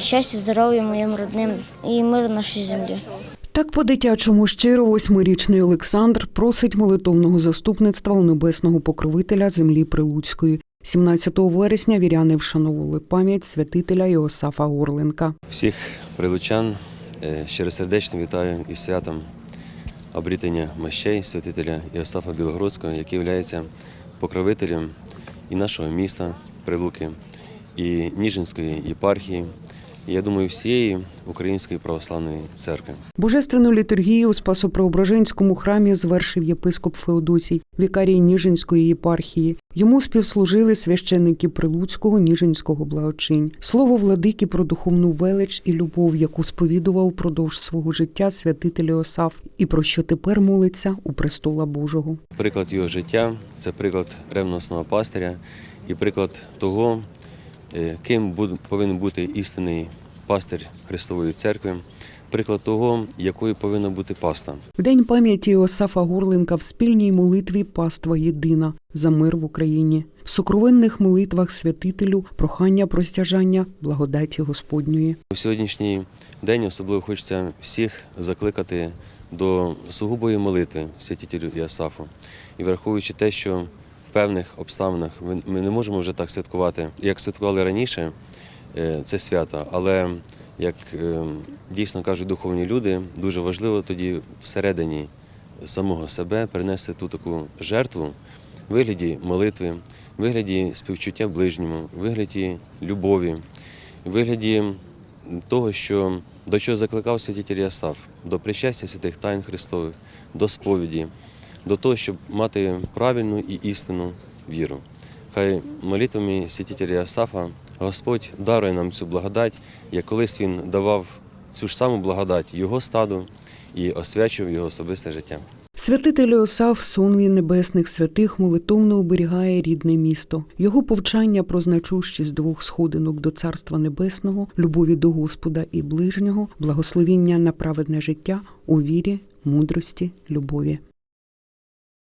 Щастя, здоров'я моїм родним і мир нашій землі. Так по-дитячому щиро восьмирічний Олександр просить молитовного заступництва у небесного покровителя землі Прилуцької. 17 вересня віряни вшановували пам'ять святителя Іосафа Орленка. Всіх прилучан е, щиросердечно вітаю із святом обрітення мощей святителя Іосафа Білогородського, який є покровителем і нашого міста Прилуки, і Ніжинської єпархії, і, я думаю, всієї Української православної церкви. Божественну літургію у Спасо-Преображенському храмі звершив єпископ Феодосій, вікарій Ніжинської єпархії. Йому співслужили священники Прилуцького Ніжинського благочинь. Слово владики про духовну велич і любов, яку сповідував упродовж свого життя святитель Іосаф, і про що тепер молиться у престола Божого. Приклад його життя це приклад ревностного пастиря і приклад того, ким буд- повинен бути істинний пастир Христової церкви, приклад того, якою повинна бути паста. В день пам'яті Іосафа Гурленка в спільній молитві паства єдина за мир в Україні. В сокровенних молитвах святителю прохання про стяжання благодаті Господньої. У сьогоднішній день особливо хочеться всіх закликати до сугубої молитви святителю Іосафу. І враховуючи те, що певних обставинах ми- не можемо вже так святкувати, як святкували раніше е, це свято, але як е, дійсно кажуть духовні люди, дуже важливо тоді всередині самого себе принести ту таку жертву в вигляді молитви, в вигляді співчуття ближньому, в вигляді любові, в вигляді того, що до чого закликав святитель Ясав, до причастя святих тайн Христових, до сповіді, до того, щоб мати правильну і істинну віру. Хай молитвами святителя Ясафа Господь дарує нам цю благодать, як колись він давав цю ж саму благодать його стаду і освячував його особисте життя. Святитель Іосаф, сунві небесних святих, молитовно оберігає рідне місто. Його повчання про значущість двох сходинок до Царства Небесного, любові до Господа і ближнього, благословіння на праведне життя у вірі, мудрості, любові.